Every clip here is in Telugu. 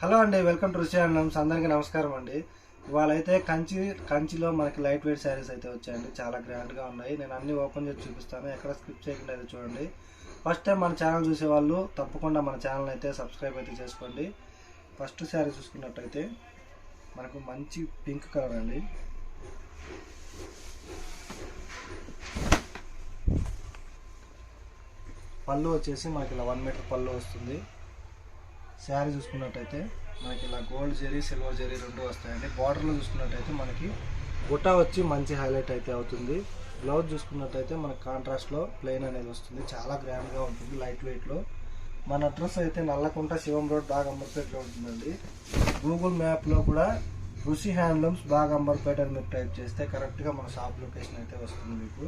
హలో అండి వెల్కమ్ టు రుచి అన్నమ్స్ అందరికీ నమస్కారం అండి. ఇవాళ అయితే కంచి కంచిలో మనకి లైట్ వెయిట్ శారీస్ అయితే వచ్చాయండి. చాలా గ్రాండ్గా ఉన్నాయి. నేను అన్ని ఓపెన్ చేసి చూపిస్తాను. ఎక్కడ స్కిప్ చేయకుండా అయితే చూడండి. ఫస్ట్ టైం మన ఛానల్ చూసే వాళ్ళు తప్పకుండా మన ఛానల్ అయితే సబ్స్క్రైబ్ అయితే చేసుకోండి. ఫస్ట్ శారీ చూసుకున్నట్టయితే మనకు మంచి పింక్ కలర్ అండి. పళ్ళు వచ్చేసి మనకి ఇలా వన్ మీటర్ పళ్ళు వస్తుంది. శారీ చూసుకున్నట్టయితే మనకి ఇలా గోల్డ్ జరీ సిల్వర్ జరీ రెండు వస్తాయండి. బార్డర్లో చూసుకున్నట్టయితే మనకి గుట్ట వచ్చి మంచి హైలైట్ అయితే అవుతుంది. బ్లౌజ్ చూసుకున్నట్టయితే మనకి కాంట్రాస్ట్లో ప్లెయిన్ అనేది వస్తుంది. చాలా గ్రాండ్గా ఉంటుంది లైట్ వెయిట్లో. మన అడ్రస్ అయితే నల్లకుంట శివం రోడ్ బాగా అంబర్పేటలో ఉంటుందండి. గూగుల్ మ్యాప్లో కూడా ఋషి హ్యాండ్లూమ్స్ బాగా అంబర్పేట అని మీరు టైప్ చేస్తే కరెక్ట్గా మన షాప్ లొకేషన్ అయితే వస్తుంది మీకు.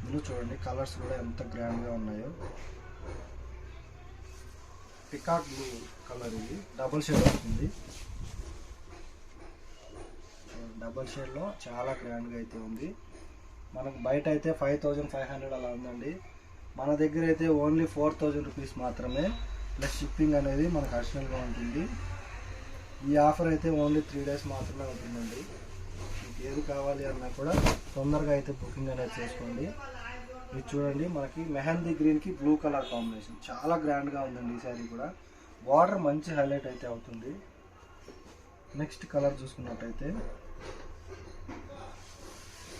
ఇందులో చూడండి కలర్స్ కూడా ఎంత గ్రాండ్గా ఉన్నాయో. పికాక్ బ్లూ కలర్ ఇది. డబుల్ షేడ్ వస్తుంది డబుల్ షేడ్లో చాలా గ్రాండ్గా అయితే ఉంది. మనకు బయట అయితే ఫైవ్ థౌజండ్ ఫైవ్ హండ్రెడ్ అలా ఉందండి. మన దగ్గర అయితే ఓన్లీ ఫోర్ థౌజండ్ రూపీస్ మాత్రమే. ప్లస్ షిప్పింగ్ అనేది మనకు అడిషనల్గా ఉంటుంది. ఈ ఆఫర్ అయితే ఓన్లీ త్రీ డేస్ మాత్రమే ఉంటుందండి మీకు ఏది కావాలి అన్నా కూడా తొందరగా అయితే బుకింగ్ అనేది చేసుకోండి. ఇది చూడండి మనకి మెహందీ గ్రీన్కి బ్లూ కలర్ కాంబినేషన్ చాలా గ్రాండ్గా ఉందండి ఈ శారీ కూడా. బార్డర్ మంచి హైలైట్ అయితే అవుతుంది. నెక్స్ట్ కలర్ చూసుకున్నట్టయితే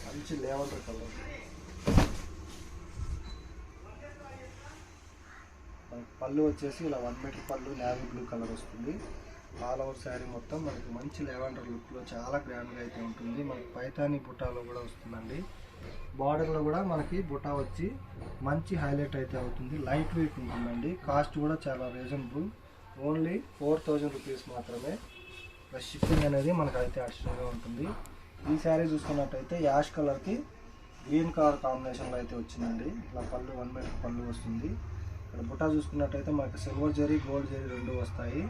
మంచి లేవండర్ కలర్ మనకి పళ్ళు వచ్చేసి ఇలా వన్ మీటర్ పళ్ళు నేవీ బ్లూ కలర్ వస్తుంది. ఆల్ ఓవర్ శారీ మొత్తం మనకి మంచి లెవెండర్ లుక్లో చాలా గ్రాండ్గా అయితే ఉంటుంది. మనకి పైతాని బుట్టాలో కూడా వస్తుందండి. బార్డర్లో కూడా మనకి బుటా వచ్చి మంచి హైలైట్ అయితే అవుతుంది. లైట్ వెయిట్ ఉంటుందండి. కాస్ట్ కూడా చాలా reasonable only four thousand rupees మాత్రమే. ప్లస్ షిప్పింగ్ అనేది మనకు అయితే అడిషనల్గా ఉంటుంది. ఈ శారీ చూసుకున్నట్టయితే యాష్ కలర్కి గ్రీన్ కలర్ కాంబినేషన్లో అయితే వచ్చిందండి. ఇలా పళ్ళు వన్ మీటర్ పళ్ళు వస్తుంది. ఇక్కడ బుటా చూసుకున్నట్టయితే మనకి సిల్వర్ జరీ గోల్డ్ జరీ రెండు వస్తాయి.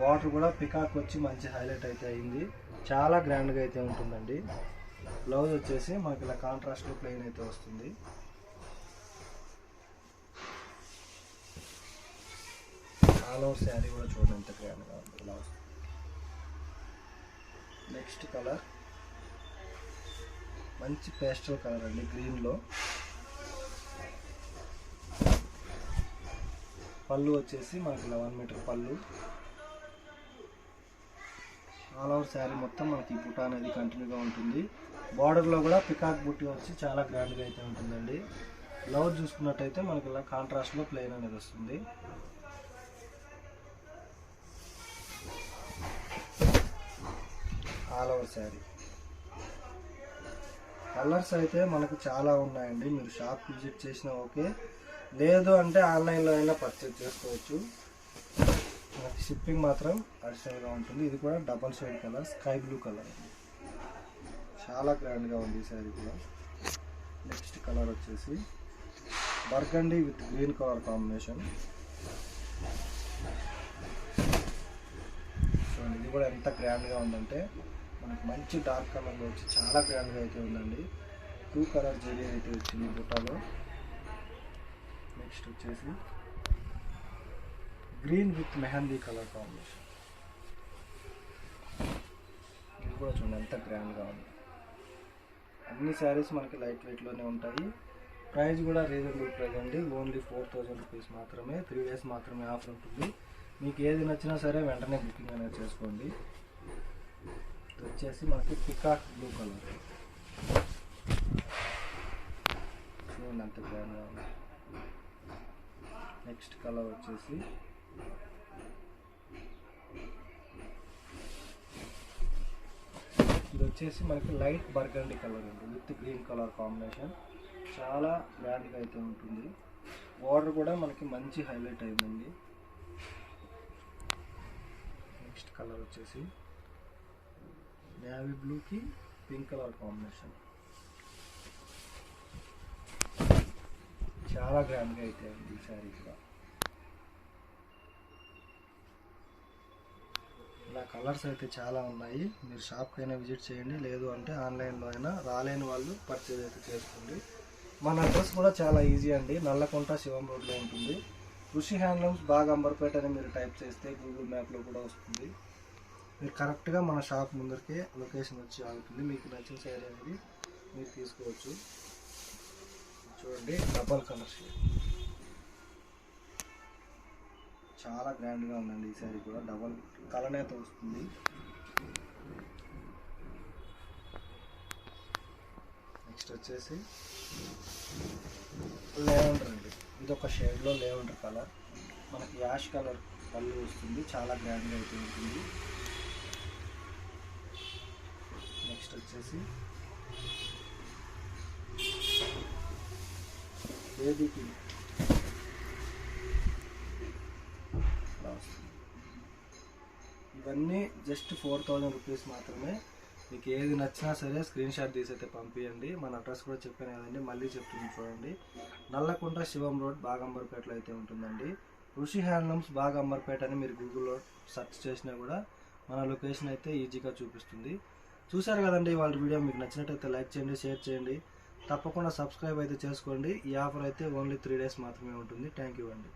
బార్డర్ కూడా పికాక్ వచ్చి మంచి హైలైట్ అయితే అయింది. చాలా గ్రాండ్గా అయితే ఉంటుందండి. బ్లౌజ్ వచ్చేసి మనకి ఇలా కాంట్రాస్ట్లో ప్లెయిన్ అయితే వస్తుంది. ఆల్ శారీ కూడా చూడండి ఎంత గ్రాండ్గా ఉంది. ఇలా నెక్స్ట్ కలర్ మంచి పేస్టల్ కలర్ అండి గ్రీన్లో పళ్ళు వచ్చేసి మనకి ఇలా వన్ మీటర్ పళ్ళు. ఆల్ ఓవర్ శారీ మొత్తం మనకి ఈ బుట్ట అనేది కంటిన్యూగా ఉంటుంది. బార్డర్లో కూడా పికాక్ బుట్టి వచ్చి చాలా గ్రాండ్గా అయితే ఉంటుందండి. బ్లౌజ్ చూసుకున్నట్టయితే మనకి ఇలా కాంట్రాస్ట్లో ప్లెయిన్ అనేది వస్తుంది. All over sari. కలర్స్ అయితే మనకు చాలా ఉన్నాయండి. మీరు షాప్ విజిట్ చేసినా ఓకే. లేదు అంటే ఆన్లైన్లో అయినా పర్చేజ్ చేసుకోవచ్చు. షిప్పింగ్ మాత్రం అడిషనల్గా ఉంటుంది. ఇది కూడా double shade colour sky blue colour. చాలా గ్రాండ్గా ఉంది ఈ శారీ కూడా. నెక్స్ట్ కలర్ వచ్చేసి burgundy with green colour combination. చూడండి ఇది కూడా ఎంత గ్రాండ్గా ఉందంటే మనకు మంచి డార్క్ కలర్లో వచ్చి చాలా గ్రాండ్గా అయితే ఉందండి. టూ కలర్ జెరీ అయితే వచ్చింది బుట్టాలో. నెక్స్ట్ వచ్చేసి green with mehndi colour combination ఇది కూడా చూడండి ఎంత గ్రాండ్గా ఉంది. అన్ని శారీస్ మనకి లైట్ వెయిట్లోనే ఉంటాయి. ప్రైస్ కూడా రీజనబుల్ ప్రైస్ అండి. ఓన్లీ ఫోర్ థౌజండ్ రూపీస్ మాత్రమే త్రీ డేస్ మాత్రమే ఆఫర్ ఉంటుంది. మీకు ఏది నచ్చినా సరే వెంటనే బుకింగ్ అనేది చేసుకోండి. వచ్చేసి మనకి పికాక్ బ్లూ కలర్ చూడండి అంత గ్రాండ్గా ఉంది. నెక్స్ట్ కలర్ వచ్చేసి ఇది వచ్చేసి మనకి లైట్ బర్గండి కలర్ అండి విత్ గ్రీన్ కలర్ కాంబినేషన్. చాలా గ్రాండ్గా అయితే ఉంటుంది. వాటర్ కూడా మనకి మంచి హైలైట్ అయిందండి. నెక్స్ట్ కలర్ వచ్చేసి నేవీ బ్లూకి పింక్ కలర్ కాంబినేషన్. చాలా గ్రాండ్గా అయితే ఉంది ఈ శారీ కూడా. ఇలా కలర్స్ అయితే చాలా ఉన్నాయి. మీరు షాప్కి అయినా విజిట్ చేయండి. లేదు అంటే ఆన్లైన్లో అయినా రాలేని వాళ్ళు పర్చేజ్ అయితే చేసుకోండి. మన అడ్రస్ కూడా చాలా ఈజీ అండి. నల్లకుంట శివం రోడ్లో ఉంటుంది. ఋషి హ్యాండ్లూమ్స్ బాగా అంబర్పేట అని మీరు టైప్ చేస్తే గూగుల్ మ్యాప్లో కూడా వస్తుంది. మీరు కరెక్ట్గా మన షాప్ ముందరికే లొకేషన్ వచ్చి ఆగుతుంది. మీకు నచ్చిన సైడ్ అనేది మీరు తీసుకోవచ్చు. చూడండి డబల్ కలర్ షేడ్. చాలా గ్రాండ్గా ఉందండి ఈ శారీ కూడా. డబల్ కలనేత వస్తుంది నెక్స్ట్ వచ్చేసి లేవండర్ అండి. ఇది ఒక షేడ్లో లేవండర్ కలర్ మనకి యాష్ కలర్ పళ్ళు వస్తుంది. చాలా గ్రాండ్గా అయితే ఉంటుంది. నెక్స్ట్ వచ్చేసి బేబీ పింక్ ఇలా వస్తుంది. ఇవన్నీ జస్ట్ ఫోర్ థౌజండ్ రూపీస్ మాత్రమే. మీకు ఏది నచ్చినా సరే స్క్రీన్ షాట్ తీసి అయితే పంపించండి మన అడ్రస్ కూడా చెప్పాను కదండి మళ్ళీ చెప్తుంది చూడండి. నల్లకుంట శివం రోడ్ బాగంబర్పేటలో అయితే ఉంటుందండి. ఋషి హ్యాండ్లూమ్స్ బాగంబర్పేట అని మీరు గూగుల్లో సెర్చ్ చేసినా కూడా మన లొకేషన్ అయితే ఈజీగా చూపిస్తుంది. చూశారు కదండి వాళ్ళ వీడియో మీకు నచ్చినట్టయితే లైక్ చేయండి షేర్ చేయండి. తప్పకుండా సబ్స్క్రైబ్ అయితే చేసుకోండి. ఈ ఆఫర్ అయితే ఓన్లీ త్రీ డేస్ మాత్రమే ఉంటుంది. థ్యాంక్ యూ అండి.